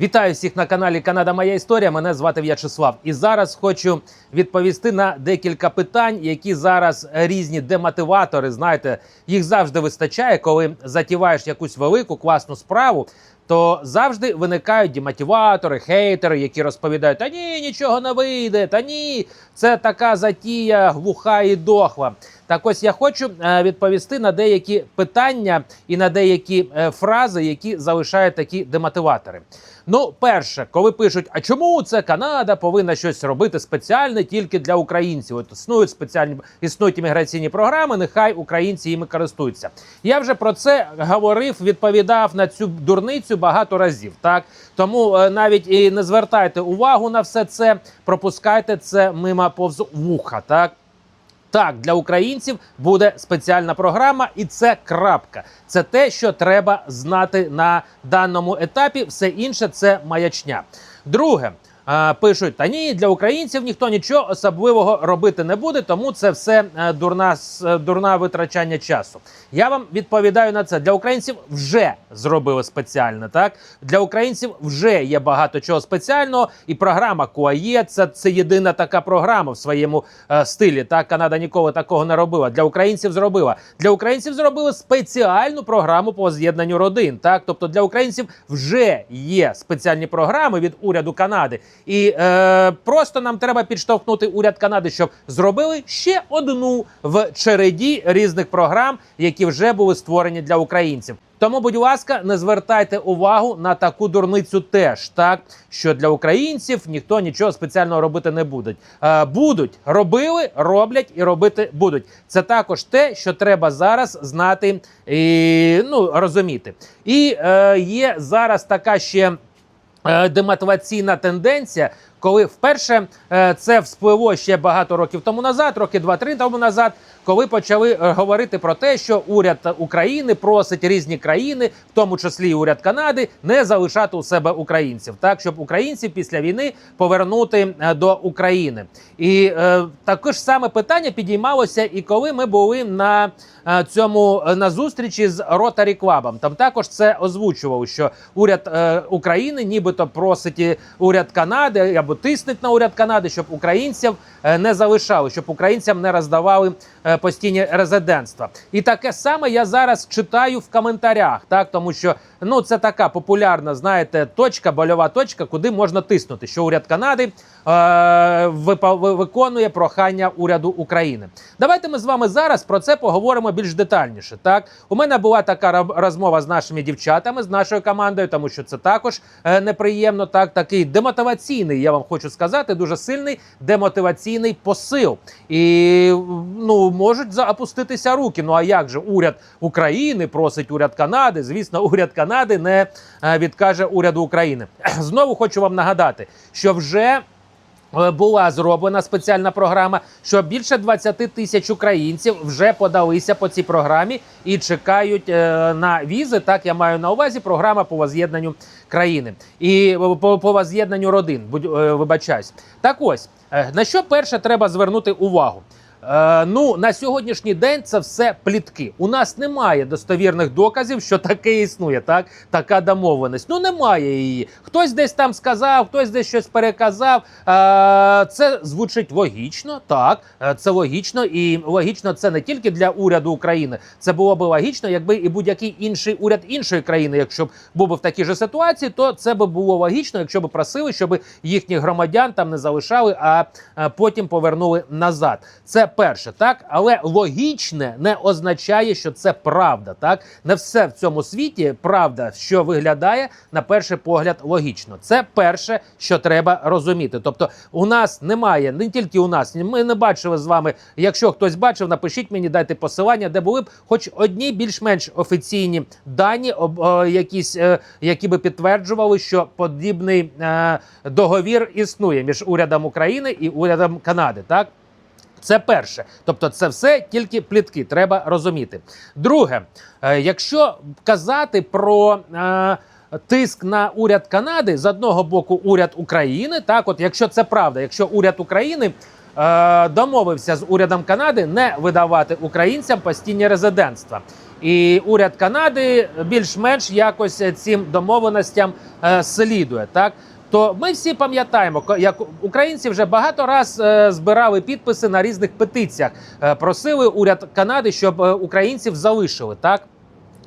Вітаю всіх на каналі Канада Моя Історія. Мене звати В'ячеслав. І зараз хочу відповісти на декілька питань, які зараз різні демотиватори. Знаєте, їх завжди вистачає, коли затіваєш якусь велику класну справу. То завжди виникають демотиватори, хейтери, які розповідають: та ні, нічого не вийде, та ні, це така затія глуха і дохла. Так ось я хочу е, відповісти на деякі питання і на деякі е, фрази, які залишають такі демотиватори. Ну, перше, коли пишуть, а чому це Канада повинна щось робити спеціальне тільки для українців? От існують спеціальні існують імміграційні програми, нехай українці їми користуються. Я вже про це говорив, відповідав на цю дурницю багато разів. Так тому е, навіть і не звертайте увагу на все це, пропускайте це мимо повз вуха. Так. Так, для українців буде спеціальна програма, і це крапка. Це те, що треба знати на даному етапі. Все інше це маячня. Друге. Пишуть, та ні, для українців ніхто нічого особливого робити не буде, тому це все е, дурна е, дурна витрачання часу. Я вам відповідаю на це. Для українців вже зробили спеціально. Так для українців вже є багато чого спеціального, і програма КУАЄ це, це єдина така програма в своєму е, стилі. Так Канада ніколи такого не робила. Для українців зробила. Для українців зробили спеціальну програму по з'єднанню родин. Так, тобто для українців вже є спеціальні програми від уряду Канади, і е, просто нам треба підштовхнути уряд Канади, щоб зробили ще одну в череді різних програм, які вже були створені для українців. Тому, будь ласка, не звертайте увагу на таку дурницю теж, так що для українців ніхто нічого спеціального робити не буде. Е, будуть робили, роблять і робити будуть. Це також те, що треба зараз знати і ну розуміти. І е, є зараз така ще демотиваційна тенденція. Коли вперше е, це вспливо ще багато років тому назад, роки два-три тому назад, коли почали е, говорити про те, що уряд України просить різні країни, в тому числі і уряд Канади, не залишати у себе українців, так щоб українців після війни повернути е, до України. І е, таке ж саме питання підіймалося, і коли ми були на е, цьому на зустрічі з Rotary Club. Там також це озвучував, що уряд е, України, нібито просить уряд Канади або тиснуть на уряд Канади, щоб українців е, не залишали, щоб українцям не роздавали е, постійні резидентства. І таке саме я зараз читаю в коментарях, так тому що ну це така популярна, знаєте, точка, больова точка, куди можна тиснути, що уряд Канади е, виконує прохання уряду України. Давайте ми з вами зараз про це поговоримо більш детальніше. Так, у мене була така розмова з нашими дівчатами, з нашою командою, тому що це також е, неприємно. Так, такий демотиваційний, я вам хочу сказати, дуже сильний демотиваційний посил. І ну можуть запуститися руки. Ну а як же уряд України просить уряд Канади? Звісно, уряд Канади не е, відкаже уряду України. Знову хочу вам нагадати, що вже. Е, Була зроблена спеціальна програма, що більше 20 тисяч українців вже подалися по цій програмі і чекають е, на візи. Так я маю на увазі програма по воз'єднанню країни і е, по, по воз'єднанню родин. Будь вибачаюсь. Так ось на що перше треба звернути увагу. Е, ну на сьогоднішній день це все плітки. У нас немає достовірних доказів, що таке існує. Так, така домовленість. Ну немає її. Хтось десь там сказав, хтось десь щось переказав. Е, це звучить логічно. Так, е, це логічно, і логічно це не тільки для уряду України. Це було б логічно, якби і будь-який інший уряд іншої країни, якщо б був би в такій же ситуації, то це би було логічно, якщо б просили, щоб їхніх громадян там не залишали, а е, потім повернули назад. Це перше, так але логічне не означає, що це правда. Так не все в цьому світі правда, що виглядає на перший погляд логічно. Це перше, що треба розуміти. Тобто, у нас немає не тільки у нас, ми не бачили з вами. Якщо хтось бачив, напишіть мені, дайте посилання, де були б хоч одні більш-менш офіційні дані, об, о, якісь, е, які би підтверджували, що подібний е, договір існує між урядом України і урядом Канади. Так. Це перше, тобто це все тільки плітки, треба розуміти. Друге, е, якщо казати про е, тиск на уряд Канади, з одного боку, уряд України, так, от якщо це правда, якщо уряд України е, домовився з урядом Канади не видавати українцям постійні резидентства. І уряд Канади більш-менш якось цим домовленостям е, слідує. Так то ми всі пам'ятаємо, як українці вже багато раз е, збирали підписи на різних петиціях, е, просили уряд Канади, щоб е, українців залишили так.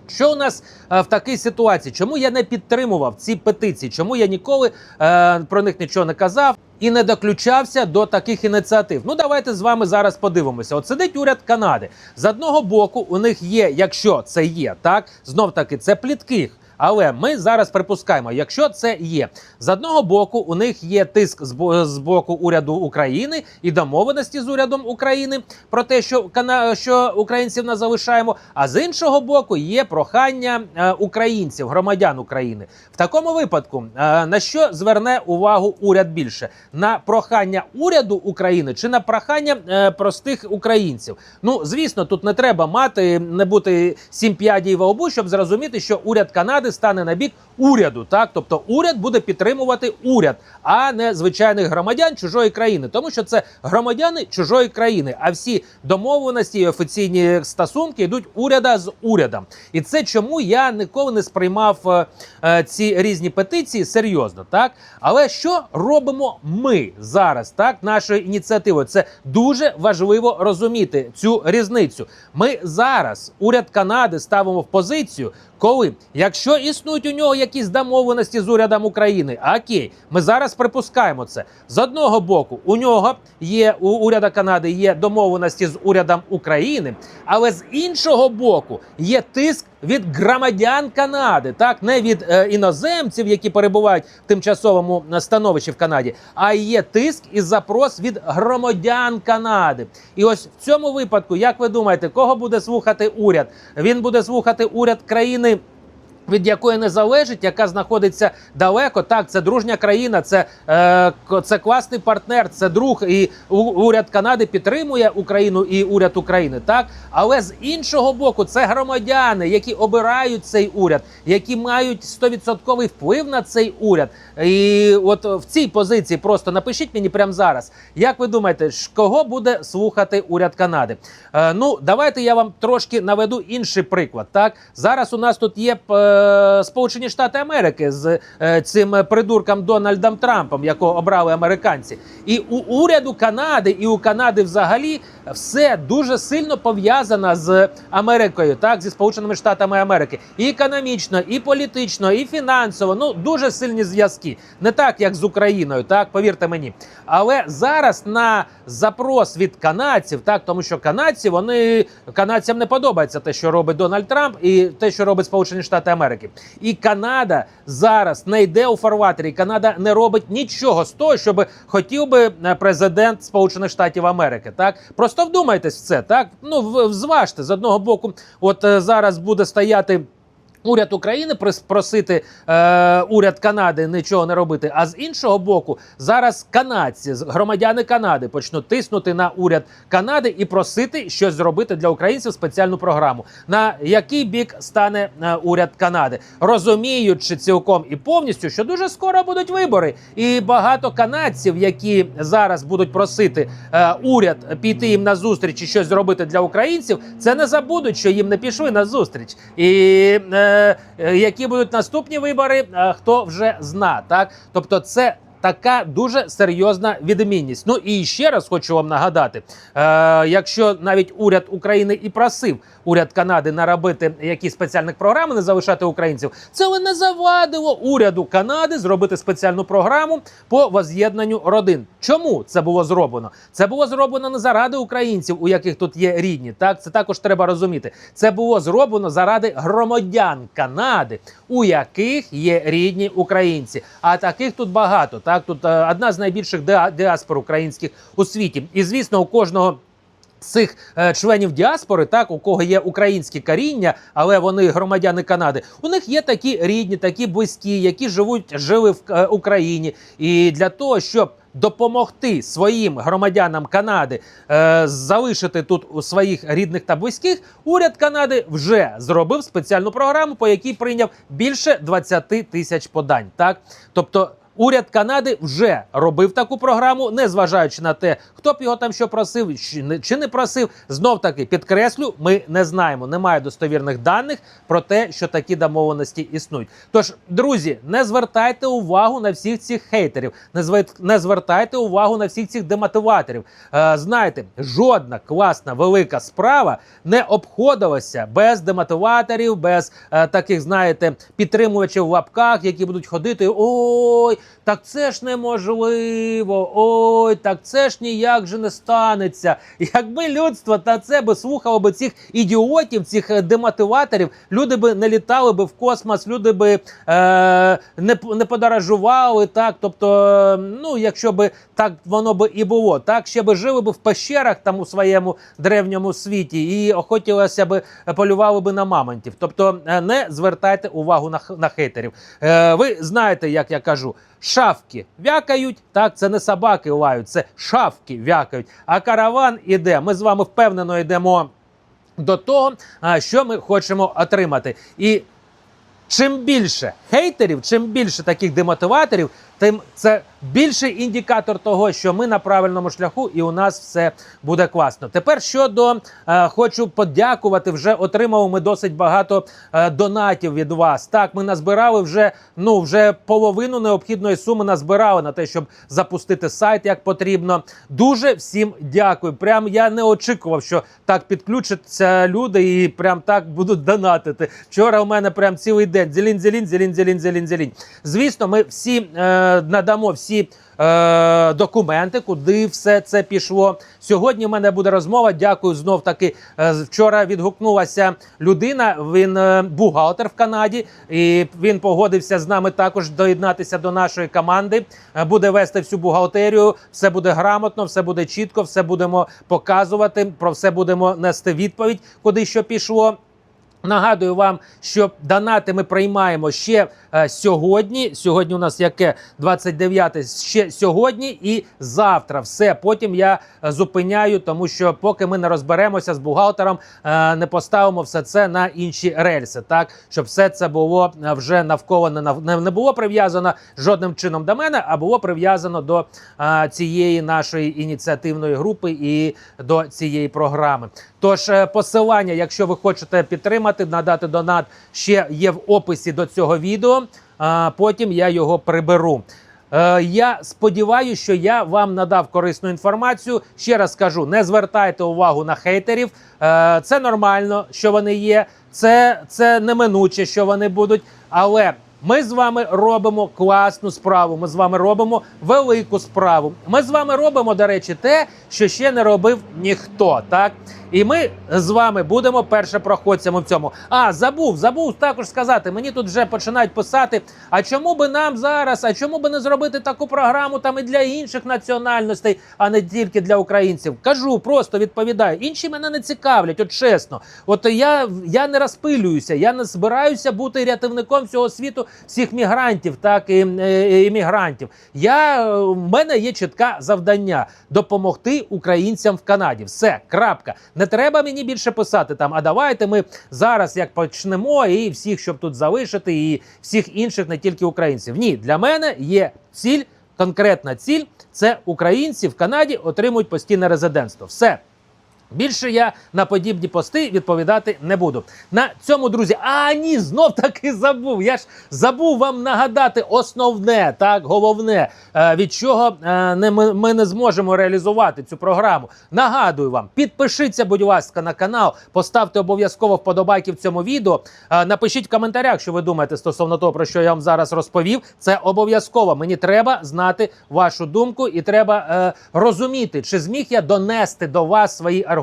Що у нас в такій ситуації? Чому я не підтримував ці петиції? Чому я ніколи е, про них нічого не казав і не доключався до таких ініціатив? Ну давайте з вами зараз подивимося. От сидить уряд Канади. З одного боку, у них є, якщо це є, так знов таки це плітки. Але ми зараз припускаємо, якщо це є з одного боку, у них є тиск з бо- з боку уряду України і домовленості з урядом України про те, що кана що українців не залишаємо. А з іншого боку, є прохання е, українців, громадян України. В такому випадку е, на що зверне увагу уряд більше на прохання уряду України чи на прохання е, простих українців? Ну звісно, тут не треба мати не бути сім п'ядів в лбу, щоб зрозуміти, що уряд Канади стане на бік уряду. Так, тобто уряд буде підтримувати уряд, а не звичайних громадян чужої країни, тому що це громадяни чужої країни. А всі домовленості і офіційні стосунки йдуть уряда з урядом. І це чому я ніколи не сприймав е, е, ці різні петиції серйозно, так але що робимо ми зараз? Так, нашою ініціативою це дуже важливо розуміти цю різницю. Ми зараз уряд Канади ставимо в позицію, коли якщо існують у нього якісь домовленості з урядом України, окей, ми зараз припускаємо це. З одного боку, у нього є у уряда Канади є домовленості з урядом України, але з іншого боку є тиск від громадян Канади, так не від е, іноземців, які перебувають в тимчасовому е, становищі в Канаді, а є тиск і запрос від громадян Канади. І ось в цьому випадку, як ви думаєте, кого буде слухати уряд? Він буде слухати уряд країни. Від якої не залежить, яка знаходиться далеко, так це дружня країна, це, е, це класний партнер, це друг. І уряд Канади підтримує Україну і уряд України. Так, але з іншого боку, це громадяни, які обирають цей уряд, які мають 100% вплив на цей уряд. І от в цій позиції просто напишіть мені прямо зараз. Як ви думаєте, кого буде слухати уряд Канади? Е, ну, давайте я вам трошки наведу інший приклад. Так, зараз у нас тут є е, Сполучені Штати Америки з е, цим придурком Дональдом Трампом, якого обрали американці. І у уряду Канади, і у Канади взагалі все дуже сильно пов'язано з Америкою, так, зі Сполученими Штатами Америки. І економічно, і політично, і фінансово. Ну дуже сильні зв'язки. Не так, як з Україною, так повірте мені. Але зараз на запрос від канадців, так тому що канадці вони канадцям не подобається те, що робить Дональд Трамп, і те, що робить Сполучені Штати Америки. І Канада зараз не йде у фарватері. Канада не робить нічого з того, щоб хотів би е, президент Сполучених Штатів Америки. Так просто вдумайтесь в це. Так ну зважте з одного боку, от е, зараз буде стояти. Уряд України просити е, уряд Канади нічого не робити. А з іншого боку, зараз канадці, громадяни Канади почнуть тиснути на уряд Канади і просити щось зробити для українців спеціальну програму. На який бік стане е, уряд Канади, розуміючи цілком і повністю, що дуже скоро будуть вибори, і багато канадців, які зараз будуть просити е, уряд піти їм на зустріч і щось зробити для українців, це не забудуть, що їм не пішли на зустріч. І е, які будуть наступні вибори, е, хто вже зна. Так, тобто, це. Така дуже серйозна відмінність. Ну і ще раз хочу вам нагадати: е, якщо навіть уряд України і просив уряд Канади наробити якісь спеціальні програми, не залишати українців, це не завадило уряду Канади зробити спеціальну програму по воз'єднанню родин. Чому це було зроблено? Це було зроблено не заради українців, у яких тут є рідні. Так це також треба розуміти. Це було зроблено заради громадян Канади, у яких є рідні українці. А таких тут багато. Так, тут е, одна з найбільших діаспор українських у світі. І звісно, у кожного. Цих е, членів діаспори, так у кого є українське коріння, але вони громадяни Канади. У них є такі рідні, такі близькі, які живуть жили в е, Україні. І для того, щоб допомогти своїм громадянам Канади е, залишити тут у своїх рідних та близьких, уряд Канади вже зробив спеціальну програму, по якій прийняв більше 20 тисяч подань. Так, тобто. Уряд Канади вже робив таку програму, незважаючи на те, хто б його там що просив, чи не, чи не просив. Знов таки підкреслю, ми не знаємо. Немає достовірних даних про те, що такі домовленості існують. Тож, друзі, не звертайте увагу на всіх цих хейтерів, не не звертайте увагу на всіх цих демотиваторів. Е, знаєте, жодна класна велика справа не обходилася без демотиваторів, без е, таких, знаєте, підтримувачів в лапках, які будуть ходити. Ой, так це ж неможливо. Ой, так це ж ніяк же не станеться. Якби людство та це би слухало би цих ідіотів, цих е, демотиваторів, люди би не літали би в космос, люди би е, не, не подорожували. Так, тобто, е, ну, якщо би так воно би і було, так ще би жили би в пещерах там у своєму древньому світі і охотілося би е, полювали би на мамонтів. Тобто е, не звертайте увагу на, на хейтерів. Е, ви знаєте, як я кажу. Шавки вякають, так це не собаки лають, це шавки вякають. А караван іде. Ми з вами впевнено йдемо до того, що ми хочемо отримати. І чим більше хейтерів, чим більше таких демотиваторів, тим це більший індикатор того, що ми на правильному шляху, і у нас все буде класно. Тепер щодо е, хочу подякувати. Вже отримали ми досить багато е, донатів від вас. Так, ми назбирали вже ну вже половину необхідної суми назбирали на те, щоб запустити сайт як потрібно. Дуже всім дякую. Прям я не очікував, що так підключаться люди і прям так будуть донатити. Вчора у мене прям цілий день зелін, зелін, зелін, зелін, зелін, зелін. Звісно, ми всі е, надамо всі. Е, документи, куди все це пішло. Сьогодні в мене буде розмова. Дякую знов таки. Е, вчора відгукнулася людина. Він е, бухгалтер в Канаді, і він погодився з нами також доєднатися до нашої команди. Е, буде вести всю бухгалтерію. Все буде грамотно, все буде чітко, все будемо показувати. Про все будемо нести відповідь, куди що пішло. Нагадую вам, що донати ми приймаємо ще сьогодні. Сьогодні у нас яке 29 ще сьогодні і завтра. Все потім я е, зупиняю, тому що поки ми не розберемося з бухгалтером, е, не поставимо все це на інші рельси, так щоб все це було е, вже навколо не, нав- не, було прив'язано жодним чином до мене, а було прив'язано до е, цієї нашої ініціативної групи і до цієї програми. Тож е, посилання, якщо ви хочете підтримати, надати донат, ще є в описі до цього відео. А потім я його приберу. Е, я сподіваюся, що я вам надав корисну інформацію. Ще раз скажу: не звертайте увагу на хейтерів. Е, це нормально, що вони є. Це, це неминуче, що вони будуть. Але ми з вами робимо класну справу. Ми з вами робимо велику справу. Ми з вами робимо, до речі, те, що ще не робив ніхто. Так і ми з вами будемо першопроходцями в цьому. А забув, забув також сказати. Мені тут вже починають писати: а чому би нам зараз? А чому би не зробити таку програму там і для інших національностей, а не тільки для українців? Кажу, просто відповідаю. Інші мене не цікавлять, от чесно. От я, я не розпилююся, я не збираюся бути рятівником всього світу, всіх мігрантів, так і е, іммігрантів. Я е, в мене є чітке завдання допомогти українцям в Канаді. Все, крапка. Не треба мені більше писати там. А давайте ми зараз як почнемо і всіх, щоб тут залишити, і всіх інших, не тільки українців. Ні, для мене є ціль, конкретна ціль це українці в Канаді отримують постійне резидентство. Все. Більше я на подібні пости відповідати не буду. На цьому, друзі, а ні, знов таки забув. Я ж забув вам нагадати основне, так, головне, е, від чого е, ми, не зможемо реалізувати цю програму. Нагадую вам, підпишіться, будь ласка, на канал, поставте обов'язково вподобайки в цьому відео. Е, Напишіть в коментарях, що ви думаєте стосовно того, про що я вам зараз розповів. Це обов'язково. Мені треба знати вашу думку, і треба розуміти, чи зміг я донести до вас свої аргументи.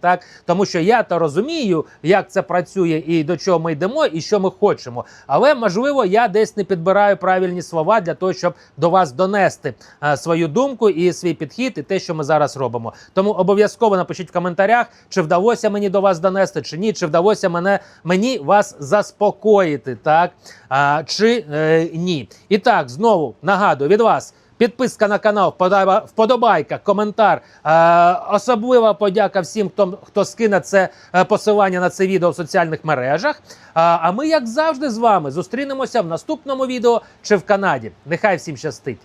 Так, тому що я то розумію, як це працює і до чого ми йдемо, і що ми хочемо. Але можливо, я десь не підбираю правильні слова для того, щоб до вас донести е, свою думку і свій підхід, і те, що ми зараз робимо. Тому обов'язково напишіть в коментарях, чи вдалося мені до вас донести, чи ні, чи вдалося мене мені вас заспокоїти, так а, чи е, ні. І так, знову нагадую від вас. Підписка на канал, вподоба- вподобайка, коментар. Е, особлива подяка всім, хто, хто скине це е, посилання на це відео в соціальних мережах. А, а ми, як завжди, з вами зустрінемося в наступному відео чи в Канаді. Нехай всім щастить!